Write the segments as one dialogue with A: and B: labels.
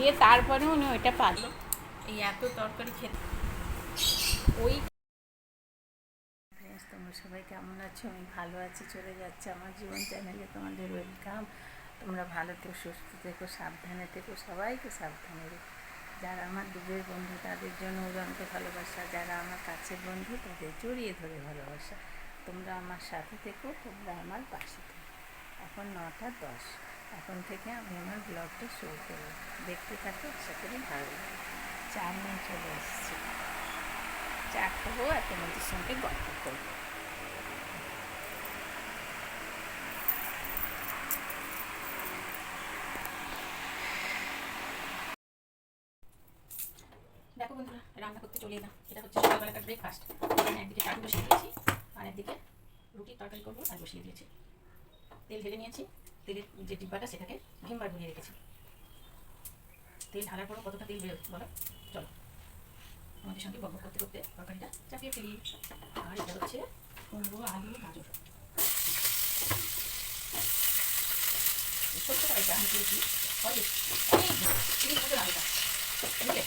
A: দিয়ে তারপরে উনি ওইটা পারল। এই এত তরকারি খেতে। ওই ফ্রেন্ডস তোমরা সবাই কেমন আছো? আমি ভালো আছি, চলে যাচ্ছে আমার জীবন চ্যানেলে তোমাদের ওয়েলকাম তোমরা ভালো থেকো, সুস্থ থেকো, সাবধানে থেকো, সবাইকে সাবধানে রেখো। যারা আমার দূরের বন্ধু, তাদের জন্য উড়ন্ত ভালোবাসা। যারা আমার কাছের বন্ধু, তাদের জড়িয়ে ধরে ভালোবাসা। তোমরা আমার সাথে থেকো, তোমরা আমার পাশে থেকো। এখন নটা দশ। এখন থেকে আমি আমার ব্লগটা শুরু করব। দেখতে থাকো, আশা করি ভালো। লাগবে চা নিয়ে চলে এসেছি। চা খাব আর তোমাদের সঙ্গে গল্প করব। দেখো বন্ধুরা, রান্না করতে চলে এলাম। এটা হচ্ছে সকালবেলাকার ব্রেকফাস্ট এখানে একদিকে চাটু বসিয়ে দিয়েছি, আর একদিকে রুটির তরকারি করব আর বসিয়ে দিয়েছি। তেল ঢেলে নিয়েছি। তেলের যে ডিব্বাটা, সেটাকে ভিমবার ভরিয়ে রেখেছি। তেল ঢালার পরও কতটা তেল বেরোয় বলো? চলো। আমাদের সঙ্গে বক করতে করতে তরকারিটা চাপিয়ে ফেলি। আর এটা হচ্ছে কুমড়ো, আলু, গাজর। ছোট্ট কড়াইটা আমি দিয়েছি। অনেক অনেক তিরিশ বুঝলে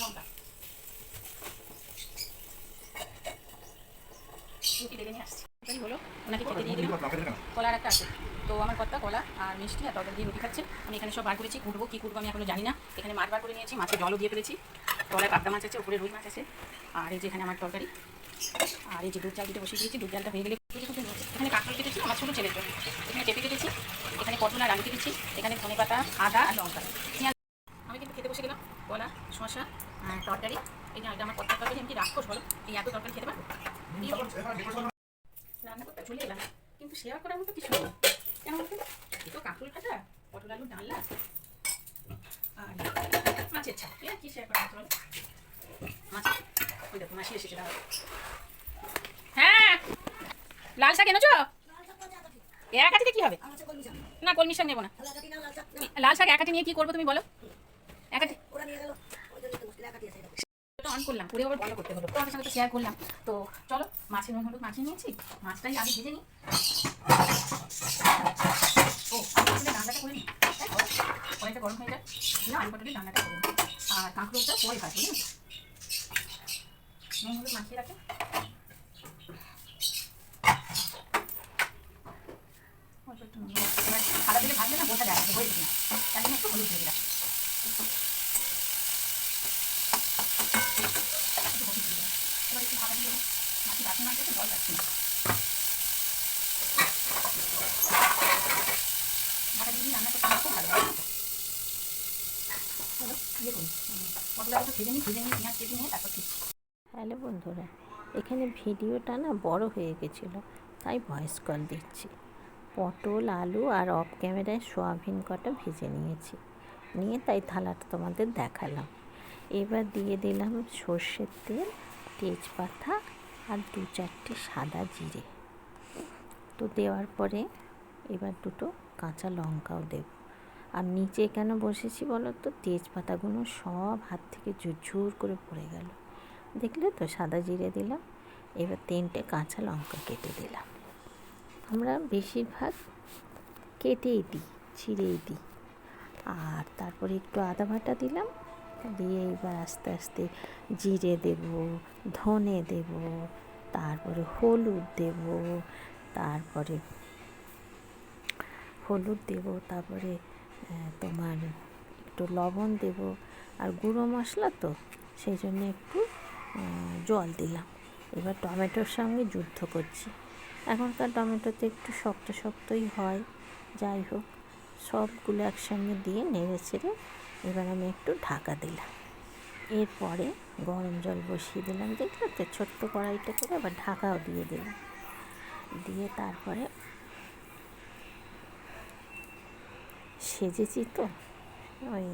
A: লঙ্কা রুটি ডেকে নিয়ে আসছি তরকারি হলো ওনাকে খেতে দিয়ে দিলাম কলার একটা আছে। তো আমার কর্তা কলা আর মিষ্টি আর তরকারি দিয়ে রুটি খাচ্ছে। আমি এখানে সব বার করেছি। কুটবো, কী কুটবো আমি এখনও জানি না। এখানে মাছ বার করে নিয়েছি মাছে জলও দিয়ে ফেলেছি। তলায় পাবদা মাছ আছে উপরে রুই মাছ আছে। আর এই যে এখানে আমার তরকারি। আর এই যে দুধ চাল দিতে বসিয়ে দিয়েছি। দুধ চালটা হয়ে গেলে এখানে কাঁকড় কেটেছি আমার ছোটো ছেলের জন্য। এখানে পেঁপে কেটেছি, এখানে পটল আর আলু কেটেছি। এখানে ধনে পাতা, আদা আর লঙ্কা। আমি কিন্তু খেতে বসে গেলাম। কলা শশা তরকারি। এই যে আমার কত তরকারি, আমি কি রাক্ষস বলো? এই এত তরকারি খেতে পারব? রান্না করতে চলে এলাম। কিন্তু শেয়ার করার মতো কিছু নেই। কেন বলতে? এই তো কাঁকুল কাটা পটল আলু ডালনা আর মাছের এ কি শেয়ার করা বলো? মাছ। ওই দেখো মাসি এসেছে দাঁড়াও। হ্যাঁ লাল শাক এনেছো? এক হাতিতে কি হবে? না কলমি শাক নেব না। লাল শাক এক হাতে নিয়ে কি করব তুমি বলো? এক হাতে তো অন করলাম পুরো আবার বন্ধ করতে হলো। তো আমি সাথে শেয়ার করলাম। তো চলো, মাছের নুন হলুদ মাখিয়ে নিয়েছি, মাছটাই আগে ভেজে নিই। ও আসলে রান্নাটা করে নিই। কড়াইটা গরম হয়ে যায় দিয়ে আলু পটলের রান্নাটা করে নিই। আর কাঁকড়োটা পরে ভাজবো নুন হলুদ মাখিয়ে রাখে অল্প একটু নুন হলুদ। এবার সাদা দিকে ভাজলে না বোঝা যায় না হয়ে যাবে না তার জন্য একটু হলুদ দিয়ে দিলাম একটু হলুদ দিয়ে দিলাম এবার একটু ভাজা দিয়ে দেবো মাছি বাসন মাছ জল যাচ্ছে না
B: হ্যালো বন্ধুরা, এখানে ভিডিওটা না বড় হয়ে গেছিল, তাই ভয়েস কল দিচ্ছি। পটল, আলু আর অফ ক্যামেরায় সোয়াবিন কটা ভেজে নিয়েছি। নিয়ে তাই থালাটা তোমাদের দেখালাম। এবার দিয়ে দিলাম সর্ষের তেল, তেজপাতা আর দু চারটে সাদা জিরে। তো দেওয়ার পরে এবার দুটো কাঁচা লঙ্কাও দেব। আর নিচে কেন বসেছি বলো তো তেজপাতাগুলো সব হাত থেকে ঝুরঝুর করে পড়ে গেল। দেখলে তো সাদা জিরে দিলাম, এবার তিনটে কাঁচা লঙ্কা কেটে দিলাম। আমরা বেশিরভাগ কেটেই দিই, ছিঁড়েই দিই। আর তারপরে একটু আদা বাটা দিলাম, দিয়ে এবার আস্তে আস্তে জিরে দেব, ধনে দেব, তারপরে হলুদ দেব, তারপরে হলুদ দেব, তারপরে তোমার একটু লবণ দেব আর গুঁড়ো মশলা তো, সেই জন্য একটু জল দিলাম। এবার টমেটোর সঙ্গে যুদ্ধ করছি। এখনকার টমেটোতে একটু শক্ত শক্তই হয়, যাই হোক, সবগুলো একসঙ্গে দিয়ে নেড়ে ছেড়ে এবার আমি একটু ঢাকা দিলাম। এরপরে গরম জল বসিয়ে দিলাম, দেখলে তো ছোট্ট কড়াইটা করে আবার ঢাকাও দিয়ে দিলাম। দিয়ে তারপরে সেজেছি তো। ওই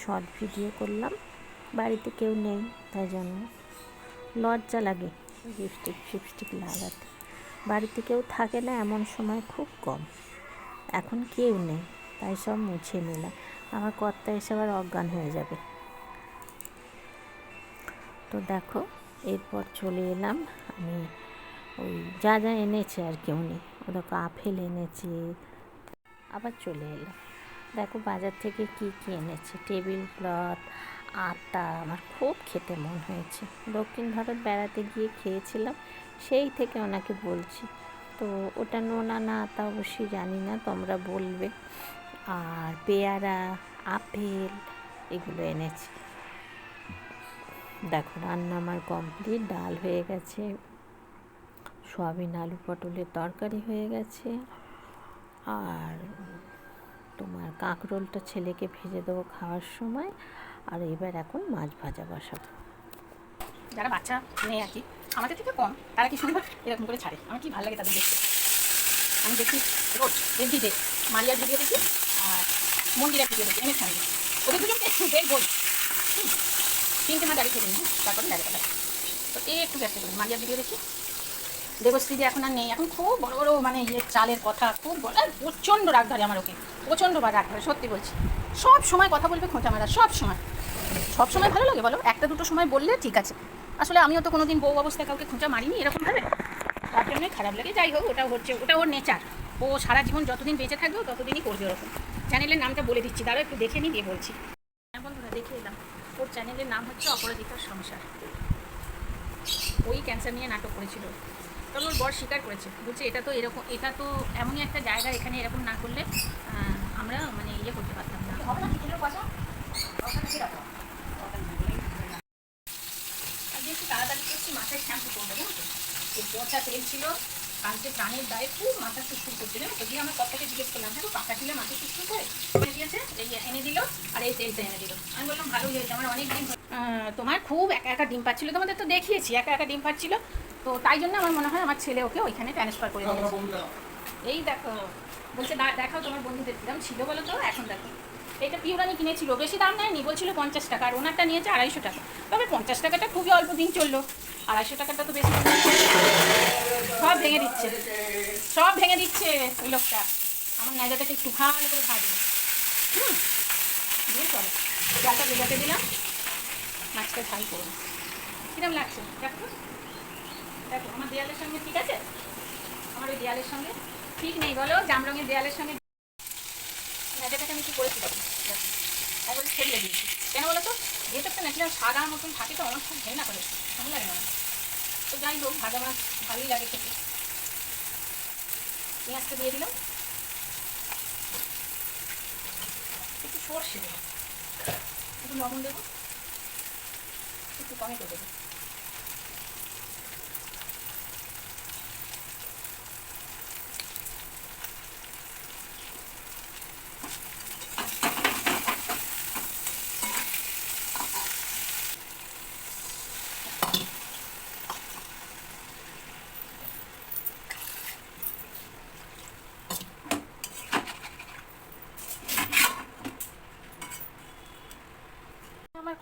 B: শর্ট ভিডিও করলাম। বাড়িতে কেউ নেই, তাই জন্য লজ্জা লাগে লিপস্টিক ফিপস্টিক লাগাতে। বাড়িতে কেউ থাকে না, এমন সময় খুব কম। এখন কেউ নেই, তাই সব মুছে নিলাম। আমার কর্তা এসে আবার অজ্ঞান হয়ে যাবে। তো দেখো, এরপর চলে এলাম। আমি ওই যা যা এনেছে আর কেউ নেই ও দেখো আপেল এনেছে, আবার চলে এলাম। দেখো বাজার থেকে কি কি এনেছে? টেবিল ক্লথ আটা আমার খুব খেতে মন হয়েছে। দক্ষিণ ভারত বেড়াতে গিয়ে খেয়েছিলাম, সেই থেকে ওনাকে বলছি। তো ওটা নোনা না তা অবশ্যই জানি না, তোমরা বলবে। আর পেয়ারা, আপেল, এগুলো এনেছি। দেখো রান্না আমার কমপ্লিট, ডাল হয়ে গেছে, সয়াবিন, আলু পটলের তরকারি হয়ে গেছে। আর তোমার কাঁকরোলটা ছেলেকে ভেজে দেবো খাওয়ার সময়, আর এবার এখন মাছ ভাজা বসাবো।
A: যারা বাচ্চা নেই আর কি, আমাদের থেকে কম, তারা কি সুন্দর এরকম করে ছাড়ে। আমার কি ভালো লাগে তাদের দেখতে? আমি দেখি রোজ এফডিতে মারিয়ার ভিডিও দেখি আর মন্দিরের ভিডিও দেখি এমএস ফ্যামিলি ওদের দুজনকে একটু দেখবই তিনটে মাস আগে খেয়ে নিই তারপরে খাই তো এই একটু ব্যস্ত করি, মারিয়ার ভিডিও দেখি দেবশ্রী যে এখন আর নেই। এখন খুব বড় বড় মানে ইয়ে চালের কথা, খুব আর প্রচণ্ড রাগ ধরে আমার ওকে। প্রচণ্ড বার রাগ ধরে, সত্যি বলছি। সব সময় কথা বলবে খোঁটা মারা, সব সময়। সব সময় ভালো লাগে বলো, একটা দুটো সময় বললে ঠিক আছে। আসলে আমিও তো কোনোদিন বউ অবস্থায় কাউকে খোঁচা মারিনি এরকম ভাবে তার জন্যই খারাপ লাগে, যাই হোক, ওটা হচ্ছে, ওটা ওর নেচার ও সারা জীবন যতদিন বেঁচে থাকবে ততদিনই করবে ওরকম। চ্যানেলের নামটা বলে দিচ্ছি দাঁড়া একটু দেখে নিই, দিয়ে বলছি। হ্যাঁ বন্ধুরা, দেখে এলাম। ওর চ্যানেলের নাম হচ্ছে অপরাজিতার সংসার। ওই ক্যান্সার নিয়ে নাটক করেছিল। তবে ওর বর স্বীকার করেছে। বলছে, এটা তো এরকম, এটা তো এমনই একটা জায়গা, এখানে এরকম না করলে আমরা মানে ইয়ে করতে পারতাম না। আজকে একটু তাড়াতাড়ি করছি, মাথায় শ্যাম্পু করব, জানো তো? পচা তেল ছিল কালকে প্রাণের দায়ে খুব, মাথা সুস্থ করছে তো? দিয়ে আমার কথাকে জিজ্ঞেস করলাম, দেখো পাকা ছিল মাথা সুস্থ করে? করে দিয়েছে এই এনে দিল, আর এই তেলটা এনে দিল। আমি বললাম ভালো হয়েছে, আমার অনেক দিন তোমার খুব একা একা ডিম পাচ্ছিল, তোমাদের তো দেখিয়েছি, একা একা ডিম পাচ্ছিল। তো তাই জন্য আমার মনে হয় আমার ছেলে ওকে ওইখানে ট্রান্সফার করে দিয়েছে। এই দেখো, বলছে দেখাও তোমার বন্ধুদের কিরম ছিল বলো তো, এখন দেখো। এটা পিওরানি কিনেছিল, বেশি দাম নেয়নি, বলছিল পঞ্চাশ টাকা, আর ওনারটা নিয়েছে আড়াইশো টাকা। তবে পঞ্চাশ টাকাটা খুবই অল্প দিন চলল। আড়াইশো টাকাটা তো বেশি সব ভেঙে দিচ্ছে। সব ভেঙে দিচ্ছে ওই লোকটা। আমার নাইজাটাকে একটু ভালো করে ভাজবে। হুম, দিয়ে চলো। দিলাম। মাছটা ঝাল করুন কিরম লাগছে? দেখো। দেখো, আমার দেয়ালের সঙ্গে ঠিক আছে? আমার ওই দেয়ালের সঙ্গে ঠিক নেই। বলো জাম রঙের দেয়ালের সঙ্গে ভেজাটাকে আমি কি করেছি দেখো। একবারে ছেড়ে দিয়েছি। কেন বলো তো? ভেতরটা কীরকম সাদা মতন থাকে তো, আমার খুব ঘেনা করে। ভালো লাগে না তো যাই হোক, ভাজা মাছ ভালোই লাগে খেতে। পেঁয়াজটা দিয়ে দিলাম। একটু সর্ষে দেবো। একটু লবণ দেবো। একটু টমেটো দেবো।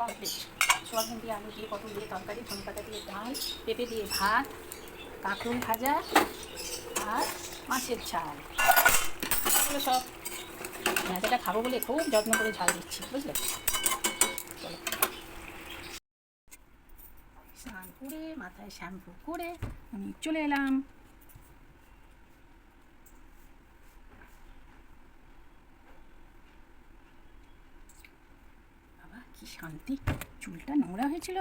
A: কমপ্লিট সোয়াবিন দিয়ে আলু দিয়ে, পটল দিয়ে তরকারি ধনে পাতা দিয়ে ডাল, পেঁপে দিয়ে ভাত, কাঁকরুল ভাজা আর মাছের ঝাল। এগুলো সব যেটা খাব বলে খুব যত্ন করে ঝাল দিচ্ছি, বুঝলে। স্নান করে, মাথায় শ্যাম্পু করে, আমি চলে এলাম। বাবা চুলটা নোংরা হয়েছিল